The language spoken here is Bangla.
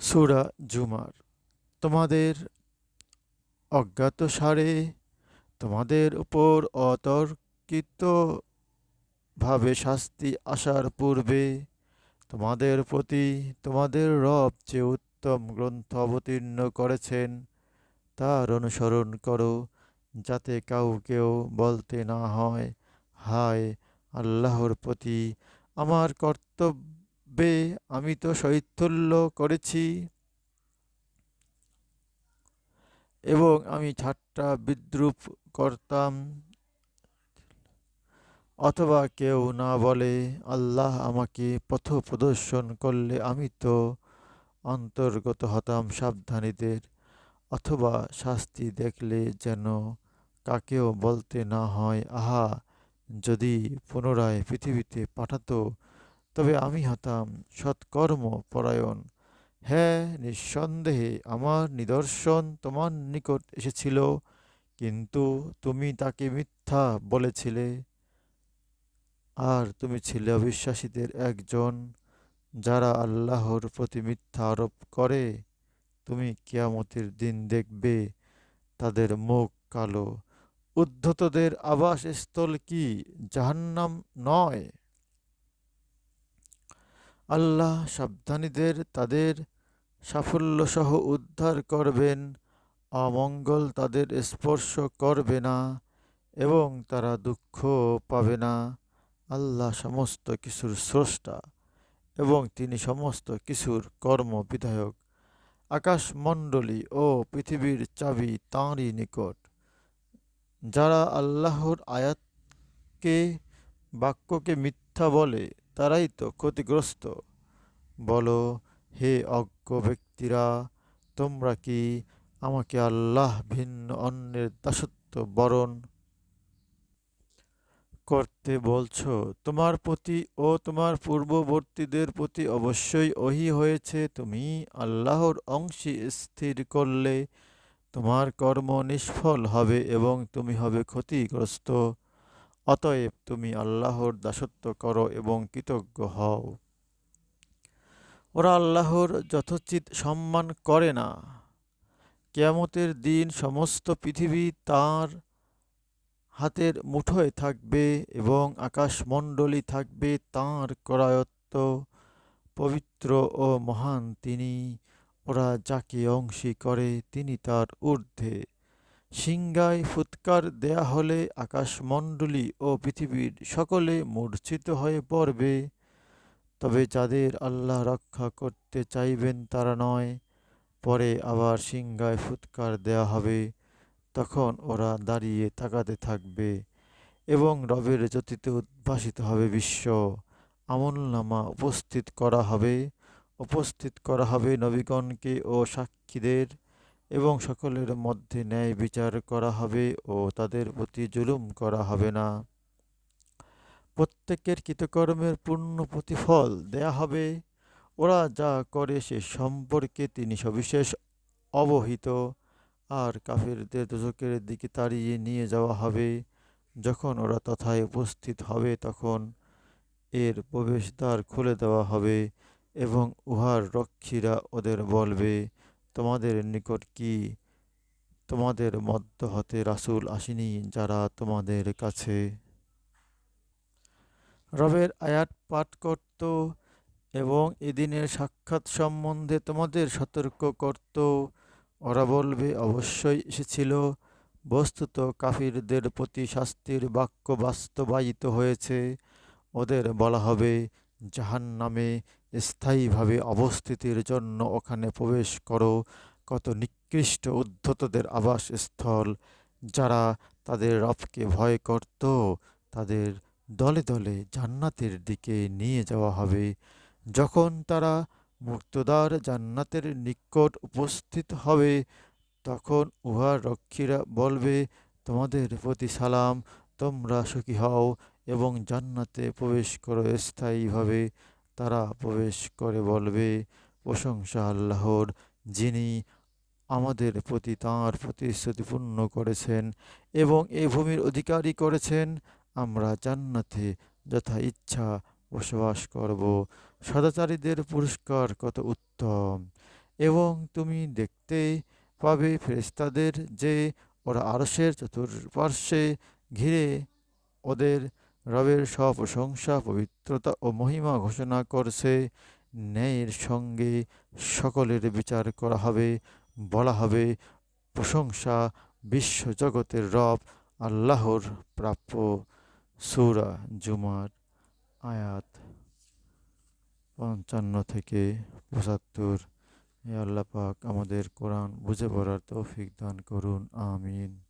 সুরা জুমার। তোমাদের অজ্ঞাত সারে, তোমাদের উপর অতর্কিতভাবে শাস্তি আসার পূর্বে, তোমাদের প্রতি তোমাদের রব যে উত্তম গ্রন্থ অবতীর্ণ করেছেন, তার অনুসরণ করো, যাতে কাউকেও বলতে না হয়, হায় আল্লাহর প্রতি আমার কর্তব্যে আমি তো শৈথল্য করেছি। এবং আমি ঠাট্টা বিদ্রুপ করতাম। অথবা কেউ না বলে, আল্লাহ আমাকে পথ প্রদর্শন করলে আমি তো অন্তর্গত হতাম সাবধানীদের। অথবা শাস্তি দেখলে যেন কাকেও বলতে না হয়, আহা, যদি পুনরায় পৃথিবীতে পাঠাতো তবে আমি হতাম সৎকর্ম পরায়ণ। হ্যাঁ নিঃসন্দেহে আমার নিদর্শন তোমার নিকট এসেছিল, কিন্তু তুমি তাকে মিথ্যা বলেছিলে। আর তুমি ছিলে অবিশ্বাসীদের একজন যারা আল্লাহর প্রতি মিথ্যা আরোপ করে। তুমি কিয়ামতের দিন দেখবে তাদের মুখ কালো। উদ্ধতদের আবাসস্থল কি জাহান্নাম নয়? আল্লাহ সাবধানীদের, তাদের সাফল্যসহ উদ্ধার করবেন, অমঙ্গল তাদের স্পর্শ করবে না এবং তারা দুঃখ পাবে না। আল্লাহ সমস্ত কিছুর স্রষ্টা এবং তিনি সমস্ত কিছুর কর্ম বিধায়ক। আকাশমণ্ডলী ও পৃথিবীর চাবি তাঁরই নিকট। যারা আল্লাহর আয়াতকে, বাক্যকে মিথ্যা বলে তারাই তো ক্ষতিগ্রস্ত। বলো, হে অজ্ঞ ব্যক্তিরা, তোমরা কি আমাকে আল্লাহ ভিন্ন অন্যের দাসত্ব বরণ করতে বলছো? তোমার প্রতি ও তোমার পূর্ববর্তীদের প্রতি অবশ্যই ওহি হয়েছে। তুমি আল্লাহর অংশী স্থির করলে তোমার কর্ম নিষ্ফল হবে এবং তুমি হবে ক্ষতিগ্রস্ত। অতএব তুমি আল্লাহর দাসত্ব করো এবং কৃতজ্ঞ হও। ওরা আল্লাহর যথোচিত সম্মান করে না। কেয়ামতের দিন সমস্ত পৃথিবী তার হাতের মুঠোয় থাকবে এবং আকাশমণ্ডলী থাকবে তাঁর করায়ত্ত, পবিত্র ও মহান তিনি। ওরা যাকে অংশী করে তিনি তার ঊর্ধ্বে। সিংগায় ফুৎকার দেয়া হলে আকাশমণ্ডলী ও পৃথিবীর সকলে মূর্ছিত হয়ে পড়বে। তবে যাদের আল্লাহ রক্ষা করতে চাইবেন তারা নয়। পরে আবার সিংগায় ফুৎকার দেয়া হবে, তখন ওরা দাঁড়িয়ে তাকাতে থাকবে এবং রবের জ্যোতিতে উদ্ভাসিত হবে বিশ্ব। আমলনামা উপস্থিত করা হবে, উপস্থিত করা হবে নবীগণকে ও সাক্ষীদের। এবং সকলের মধ্যে ন্যায় বিচার করা হবে ও তাদের প্রতি জুলুম করা হবে না। প্রত্যেকের কৃতকর্মের পূর্ণ প্রতিফল দেয়া হবে। ওরা যা করে সে সম্পর্কে তিনি সবিশেষ অবহিত। আর কাফেরদের দোজকের দিকে তাড়িয়ে নিয়ে যাওয়া হবে। যখন ওরা তথায় উপস্থিত হবে তখন এর প্রবেশদ্বার খুলে দেওয়া হবে এবং উহার রক্ষীরা ওদের বলবে তোমাদের নিকট কি তোমাদের মধ্য হতে রাসুল আসেনি যারা তোমাদের কাছে? রবের আয়াত পাঠ করত এবং এদিনের সাক্ষাৎ সম্বন্ধে তোমাদের সতর্ক করত। ওরা বলবে, অবশ্যই এসেছিল। বস্তুত কাফিরদের প্রতি শাস্তির বাক্য বাস্তবায়িত হয়েছে। ওদের বলা হবে জাহান নামে স্থায়ীভাবে অবস্থিতির জন্য ওখানে প্রবেশ করো। কত নিকৃষ্ট উদ্ধতদের আবাসস্থল, যারা তাদের রবকে ভয় করত, তাদের দলে দলে জান্নাতের দিকে নিয়ে যাওয়া হবে। যখন তারা মুক্তদার জান্নাতের নিকট উপস্থিত হবে, তখন উহার রক্ষীরা বলবে, তোমাদের প্রতি সালাম, তোমরা সুখী হও এবং জান্নাতে প্রবেশ করো, স্থায়ীভাবে তারা প্রবেশ করে বলবে, প্রশংসা আল্লাহর, যিনি আমাদের প্রতি তাঁর প্রতিশ্রুতি পূর্ণ করেছেন এবং এ ভূমির অধিকারী করেছেন। আমরা জান্নাতে যথা ইচ্ছা বসবাস করব। সদাচারীদের পুরস্কার কত উত্তম। এবং তুমি দেখতে পাবে ফেরেশতাদের যে ওরা আরসের চতুর্পার্শ্বে ঘিরে ওদের রবের প্রশংসা, পবিত্রতা ও মহিমা ঘোষণা করছে। ন্যায়ের সঙ্গে সকলের বিচার করা হবে, বলা হবে। প্রশংসা বিশ্বজগতের রব, আল্লাহর প্রাপ্য সূরা জুমার আয়াত পঞ্চান্ন থেকে পঁচাত্তর। আল্লাহ পাক আমাদের কোরআন বুঝে পড়ার তৌফিক দান করুন, আমিন।